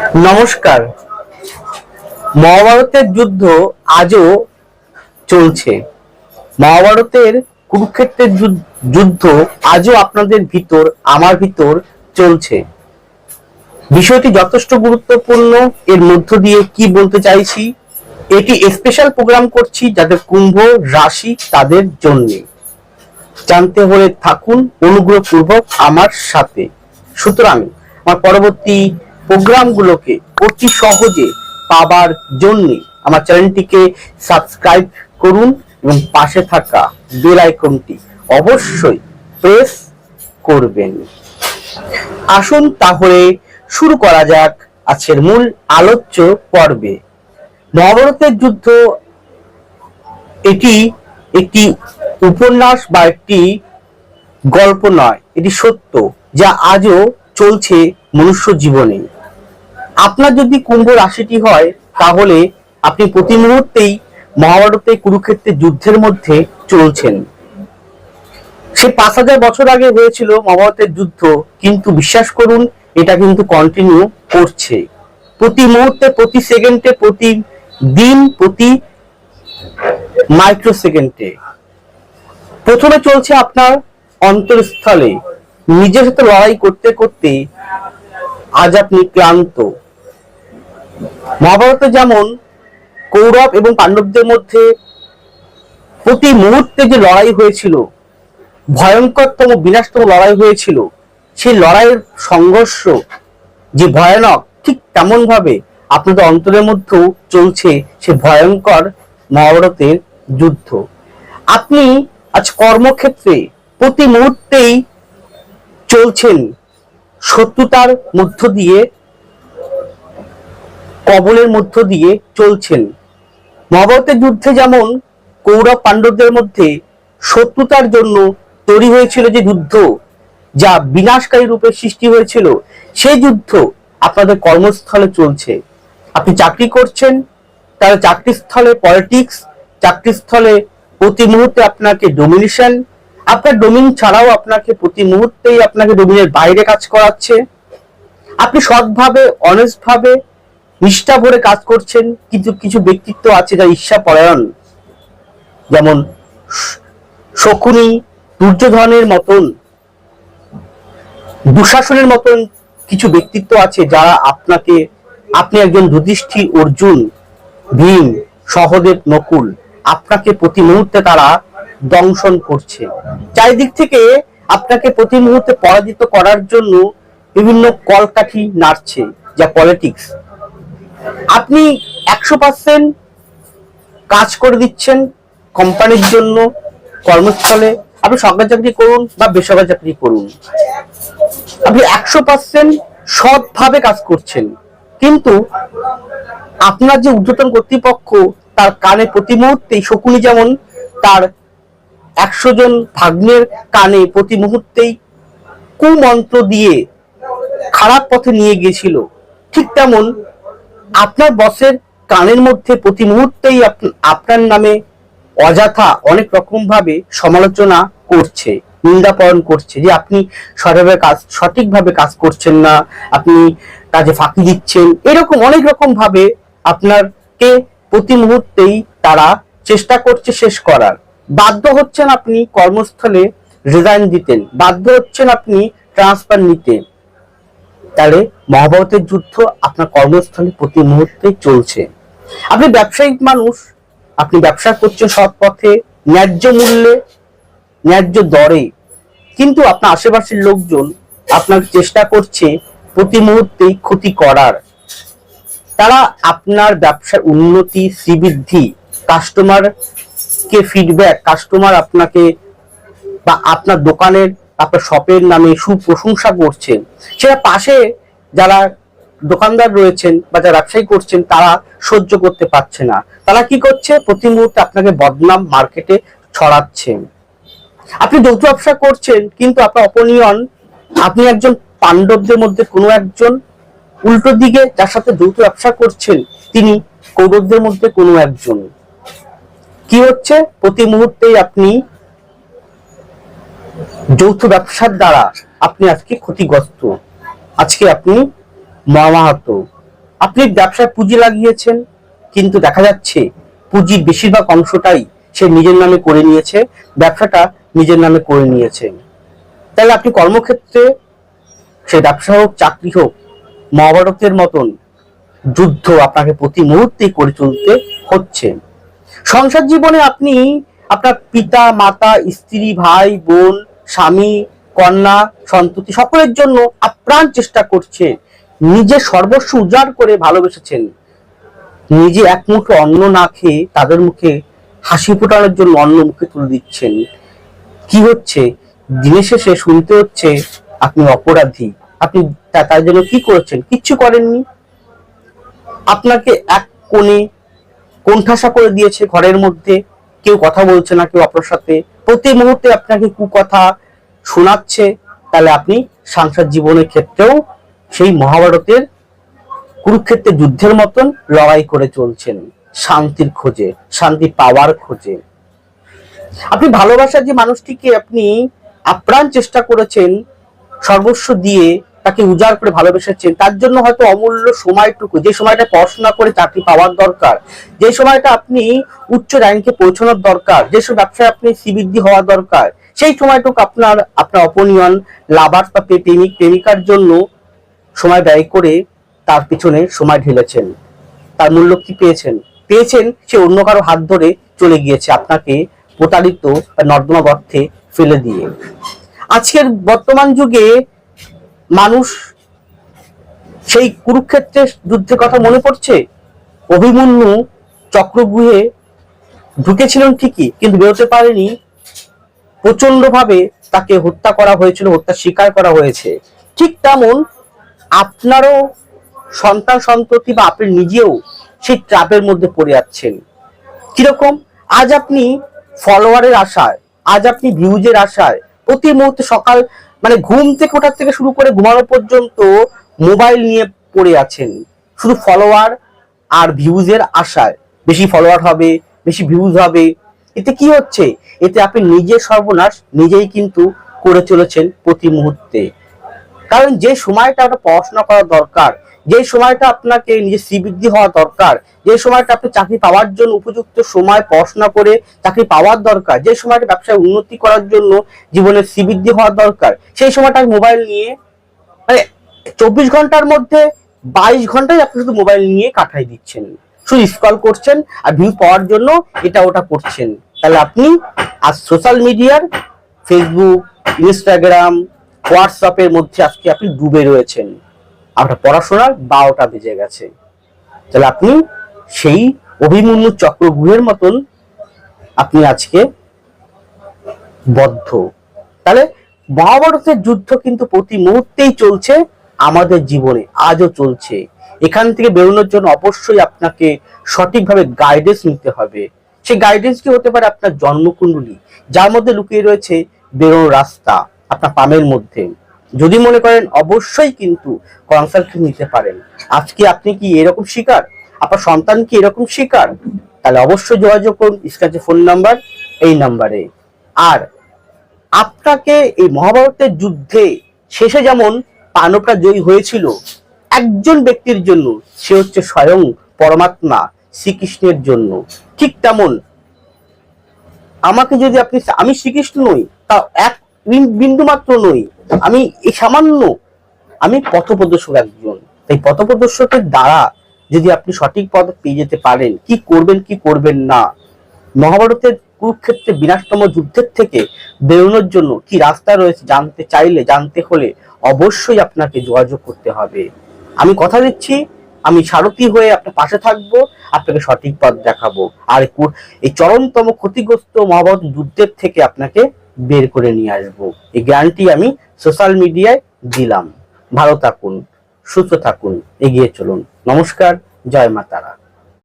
নমস্কার। মহাভারতের যুদ্ধ আজও চলছে। মহাভারতের কুরুক্ষেত্রের যুদ্ধ- আজও আপনাদের ভিতর, আমার ভিতর চলছে। বিষয়টি যথেষ্ট গুরুত্বপূর্ণ। এর মধ্য দিয়ে কি বলতে চাইছি? এটি স্পেশাল প্রোগ্রাম করছি যাদের কুম্ভ রাশি তাদের জন্য। জানতে হলে থাকুন, অনুগ্রহপূর্বক আমার সাথে। সুতরাং, আমার পরবর্তী প্রোগ্রামগুলোকে অতি সহজে পাবার জন্য আমার চ্যানেলটিকে সাবস্ক্রাইব করুন এবং পাশে থাকা বেল আইকনটি অবশ্যই প্রেস করবেন। আসুন তাহলে শুরু করা যাক আজকের মূল আলোচ্য পর্বে। মহাভারতের যুদ্ধ, এটি একটি উপন্যাস বা একটি গল্প নয়, এটি সত্য যা আজও চলছে মনুষ্য জীবনে। আপনার যদি কুম্ভ রাশিটি হয়, তাহলে আপনি প্রতি মুহূর্তেই মহাভারতে কুরুক্ষেত্রের যুদ্ধের মধ্যে চলছেন। সে পাঁচ হাজার বছর আগে হয়েছিল মহাভারতের যুদ্ধ, কিন্তু বিশ্বাস করুন, এটা কিন্তু কন্টিনিউ করছে। প্রতি মুহূর্তে, প্রতি সেকেন্ডে, প্রতি দিন, প্রতি মাইক্রো সেকেন্ডে প্রথমে চলছে আপনার অন্তরস্থলে। নিজের সাথে লড়াই করতে করতে আজ আপনি ক্লান্ত। মহাভারতে যেমন কৌরব এবং পাণ্ডবদের মধ্যে প্রতি মুহূর্তে যে লড়াই হয়েছিল, ভয়ঙ্করতম, বিনাশতম লড়াই হয়েছিল, সেই লড়াইয়ের সংঘর্ষ যে ভয়ানক, ঠিক তেমন ভাবে আপনাদের অন্তরের মধ্যেও চলছে সে ভয়ঙ্কর মহাভারতের যুদ্ধ। আপনি আজ কর্মক্ষেত্রে প্রতি মুহূর্তেই চলছেন শত্রুতার মধ্য দিয়ে কবলের মধ্য দিয়ে চলছেন। মহাভারতের যুদ্ধে যেমন কৌরব পাণ্ডবদের মধ্যে শত্রুতার জন্য তৈরি হয়েছিল যে যুদ্ধ, যা বিনাশকারী রূপে সৃষ্টি হয়েছিল সেই যুদ্ধ আপনাদের কর্মস্থলে চলছে। আপনি চাকরি করছেন, তাহলে চাকরির স্থলে পলিটিক্স চাকরির স্থলে প্রতি মুহূর্তে আপনাকে ডোমিনেশন আপনার ডোমিন ছাড়াও আপনাকে প্রতি মুহূর্তেই আপনাকে ডোমিনের বাইরে কাজ করাচ্ছে। আপনি সৎভাবে অনেস্ট ভাবে নিষ্ঠা ভরে কাজ করছেন, কিন্তু কিছু ব্যক্তিত্ব আছে যারা ঈর্ষা পরায়ণ যেমন শকুনি দুর্যোধনের মতন, দুঃশাসনের মতন কিছু ব্যক্তিত্ব আছে যারা আপনাকে, আপনি একজন যুধিষ্ঠির অর্জুন, ভীম, সহদেব নকুল, আপনাকে প্রতি মুহূর্তে তারা দংশন করছে। চারিদিক থেকে আপনাকে প্রতি মুহূর্তে পরাজিত করার জন্য বিভিন্ন কলকাঠি নাড়ছে, যা পলিটিক্স আপনি একশো পার্সেন্ট কাজ করে দিচ্ছেন কোম্পানির জন্য, কর্মস্থলে। আপনি সরকারি চাকরি করুন বা বেসরকারি চাকরি করুন। আপনি একশো পার্সেন্ট সৎভাবে কাজ করছেন। কিন্তু আপনার যে ঊর্ধ্বতন কর্তৃপক্ষ, তার কানে প্রতি মুহূর্তেই শকুনি যেমন, তার একশো জন ভাগ্নের কানে প্রতি মুহূর্তেই কুমন্ত্র দিয়ে খারাপ পথে নিয়ে গিয়েছিল। ঠিক তেমন আপনার বসের কানের মধ্যে প্রতি মুহূর্তেই আপনার নামে অযথা অনেক রকম ভাবে সমালোচনা করছে, নিন্দাপরণ করছে যে আপনি সঠিকভাবে কাজ সঠিকভাবে কাজ করছেন না, আপনি কাজে ফাঁকি দিচ্ছেন। এরকম অনেক রকম ভাবে আপনাকে প্রতি মুহূর্তেই তারা চেষ্টা করছে শেষ করার। বাধ্য হচ্ছেন আপনি কর্মস্থলে রিজাইন দিতেন। বাধ্য হচ্ছেন আপনি ট্রান্সফার নিতে তাহলে মহাভারতের যুদ্ধ আপনার কর্মস্থলে প্রতি মুহূর্তে চলছে। আপনি ব্যবসায়িক মানুষ, আপনি ব্যবসা করছেন সৎ পথে, ন্যায্য মূল্যে, ন্যায্য দরে। কিন্তু আপনার আশেপাশের লোকজন আপনার চেষ্টা করছে প্রতি মুহূর্তেই ক্ষতি করার। তারা আপনার ব্যবসার উন্নতি, শ্রীবৃদ্ধি কাস্টমার কে ফিডব্যাক কাস্টমার আপনাকে বা আপনার দোকানের আপনার শপের নামে সুপ্রশংসা করছেন। সেটা পাশে যারা দোকানদার রয়েছেন বা যারা ব্যবসায়ী করছেন, তারা সহ্য করতে পারছে না। তারা কি করছে? প্রতি মুহূর্তে আপনাকে বদনাম মার্কেটে ছড়াচ্ছে আপনি যৌথ ব্যবসা করছেন, কিন্তু আপনার অপনিয়ন, আপনি একজন পাণ্ডবদের মধ্যে কোনো একজন উল্টো দিকে যার সাথে যৌথ ব্যবসা করছেন, তিনি কৌরবদের মধ্যে কোনো একজন। কি হচ্ছে? প্রতি মুহূর্তেই আপনি যৌথ ব্যবসার দ্বারা আপনি আজকে ক্ষতিগ্রস্ত। আজকে আপনি মর্মাহত। আপনি ব্যবসায় পুঁজি লাগিয়েছেন, কিন্তু দেখা যাচ্ছে পুঁজির বেশিরভাগ অংশটাই সে নিজের নামে করে নিয়েছে, ব্যবসাটা নিজের নামে করে নিয়েছে। তাহলে আপনি কর্মক্ষেত্রে সে ব্যবসা হোক, চাকরি হোক, মহাভারতের মতন যুদ্ধ আপনাকে প্রতি মুহূর্তেই করে চলতে হচ্ছে। সংসার জীবনে আপনি আপনার পিতা, মাতা, স্ত্রী, ভাই, বোন স্বামী, কন্যা, সন্ততি সকলের জন্য আপ্রাণ চেষ্টা করছে নিজে সর্বস্ব উজাড় করে ভালোবেসেছেন। নিজে এক মুঠো অন্ন না খেয়ে তাদের মুখে হাসি ফোটানোর জন্য অন্ন মুখে তুলে দিচ্ছেন। কি হচ্ছে? দিনের শেষে শুনতে হচ্ছে আপনি অপরাধী। আপনি তার জন্য কি করেছেন? কিচ্ছু করেননি। আপনাকে এক কোণে কোণঠাসা করে দিয়েছে ঘরের মধ্যে। কেউ কথা বলছে না, কেউ আপনার সাথে। প্রতি মুহূর্তে আপনাকে কুকথা শোনাচ্ছে। তাহলে আপনি সংসার জীবনের ক্ষেত্রেও সেই মহাভারতের কুরুক্ষেত্রের যুদ্ধের মতন লড়াই করে চলছেন শান্তির খোঁজে, শান্তি পাওয়ার খোঁজে। আপনি ভালোবাসার যে মানুষটিকে আপনি আপ্রাণ চেষ্টা করেছেন, সর্বস্ব দিয়ে তাকে উজাড় করে ভালোবেসেছেন, তার জন্য হয়তো অমূল্য সময়টুকু, যে সময়টা পড়াশোনা করে চাকরি পাওয়ার দরকার, যে সময়টা আপনি উচ্চ র্যাঙ্কে পৌঁছানোর দরকার, যে সব ব্যবসায় আপনি শ্রীবৃদ্ধি হওয়া দরকার, সেই সময়টুকু আপনার আপনার অপনিয়ন লাভার্স বা প্রেমিক, প্রেমিকার জন্য সময় ব্যয় করে তার পিছনে সময় ঢেলেছেন, তার মূল্য কি পেয়েছেন? পেয়েছেন সে অন্য কারও হাত ধরে চলে গিয়েছে আপনাকে প্রতারিত নর্দমা গর্তে ফেলে দিয়ে। আজকের বর্তমান যুগে মানুষ সেই কুরুক্ষেত্রের যুদ্ধের কথা মনে পড়ছে? অভিমন্যু চক্রগুহে ঢুকেছিলেন ঠিকই, কিন্তু বেরোতে পারেনি। প্রচণ্ড ভাবে তাকে হত্যা করা হয়েছিল, হত্যা স্বীকার করা হয়েছে। ঠিক তেমন আপনারও সন্তান সন্ততি বা আপনি নিজেও সেই ট্রাপের মধ্যে পড়ে যাচ্ছেন কীরকম? আজ আপনি ফলোয়ারের আশায়, আজ আপনি ভিউজের আশায়, প্রতি মুহূর্তে সকাল মানে ঘুম থেকে ওঠার থেকে শুরু করে ঘুমানো পর্যন্ত মোবাইল নিয়ে পড়ে আছেন। শুধু ফলোয়ার আর ভিউজের আশায়। বেশি ফলোয়ার হবে, বেশি ভিউজ হবে। এতে কি হচ্ছে? এতে আপনি নিজের সর্বনাশ, নিজেই কিন্তু করে চলেছেন প্রতি মুহূর্তে। কারণ যে সময়টা আপনার পড়াশোনা করা দরকার, যে সময়টা আপনাকে নিজের শ্রীবৃদ্ধি হওয়া দরকার, যে সময়টা আপনি চাকরি পাওয়ার জন্য উপযুক্ত সময় পড়াশোনা করে চাকরি পাওয়ার দরকার, যে সময়টা ব্যবসায় উন্নতি করার জন্য জীবনের শ্রীবৃদ্ধি হওয়ার দরকার, সেই সময়টা মোবাইল নিয়ে মানে চব্বিশ ঘণ্টার মধ্যে বাইশ ঘন্টায় আপনি শুধু মোবাইল নিয়ে কাটাই দিচ্ছেন। শুধু স্ক্রল করছেন আর ভিউ পাওয়ার জন্য এটা ওটা করছেন। তাহলে আপনি আর সোশ্যাল মিডিয়ার ফেসবুক ইনস্টাগ্রাম হোয়াটসঅ্যাপের মধ্যে আজকে আপনি ডুবে রয়েছেন। আপনার পড়াশোনার বারোটা বেজে গেছে। তাহলে আপনি সেই অভিমন্যু চক্রগুহের মতন আপনি আজকে বদ্ধ। তাহলে মহাভারতের যুদ্ধ কিন্তু প্রতি মুহূর্তেই চলছে আমাদের জীবনে, আজও চলছে। এখান থেকে বেরোনোর জন্য অবশ্যই আপনাকে সঠিকভাবে গাইডেন্স নিতে হবে। সেই গাইডেন্স কি হতে পারে? আপনার জন্মকুণ্ডলী। যার মধ্যে লুকিয়ে রয়েছে বেরোনোর রাস্তা। আপনার পামের মধ্যে। যদি মনে করেন, অবশ্যই কিন্তু কনসাল্ট নিতে পারেন। আজকে আপনি কি এরকম শিকার? আপনার সন্তান কি এরকম শিকার? তাহলে অবশ্যই যোগাযোগ করুন স্ক্রাচে ফোন নাম্বার এই নাম্বারে। আর আপনাকে এই মহাভারতের যুদ্ধে শেষে যেমন পাণ্ডবরা জয়ী হয়েছিল, একজন ব্যক্তির জন্য সে হচ্ছে স্বয়ং পরমাত্মা শ্রীকৃষ্ণের জন্য। ঠিক তেমন আমাকে যদি আপনি, আমি শ্রীকৃষ্ণ নই তা এক বিন- বিন্দু মাত্র নই। আমি এই সামান্য, আমি পথপ্রদর্শক একজন। এই পথপ্রদর্শকের দ্বারা যদি আপনি সঠিক পথ পেয়ে যেতে পারেন, কি করবেন কি করবেন না, মহাভারতের কুরুক্ষেত্রে বিনাশতম যুদ্ধের থেকে বেরোনোর জন্য কি রাস্তা রয়েছে জানতে চাইলে, জানতে হলে অবশ্যই আপনাকে যোগাযোগ করতে হবে। আমি কথা দিচ্ছি, আমি সারথি হয়ে আপনার পাশে থাকব, আপনাকে সঠিক পথ দেখাবো। আর এই চরমতম ক্ষতিগ্রস্ত মহাভারত যুদ্ধের থেকে আপনাকে বের করে নিয়ে আসব। এই গ্যারান্টি আমি সোশ্যাল মিডিয়ায় দিলাম। ভালো থাকুন, সুস্থ থাকুন, এগিয়ে চলুন। নমস্কার, জয় মা তারা।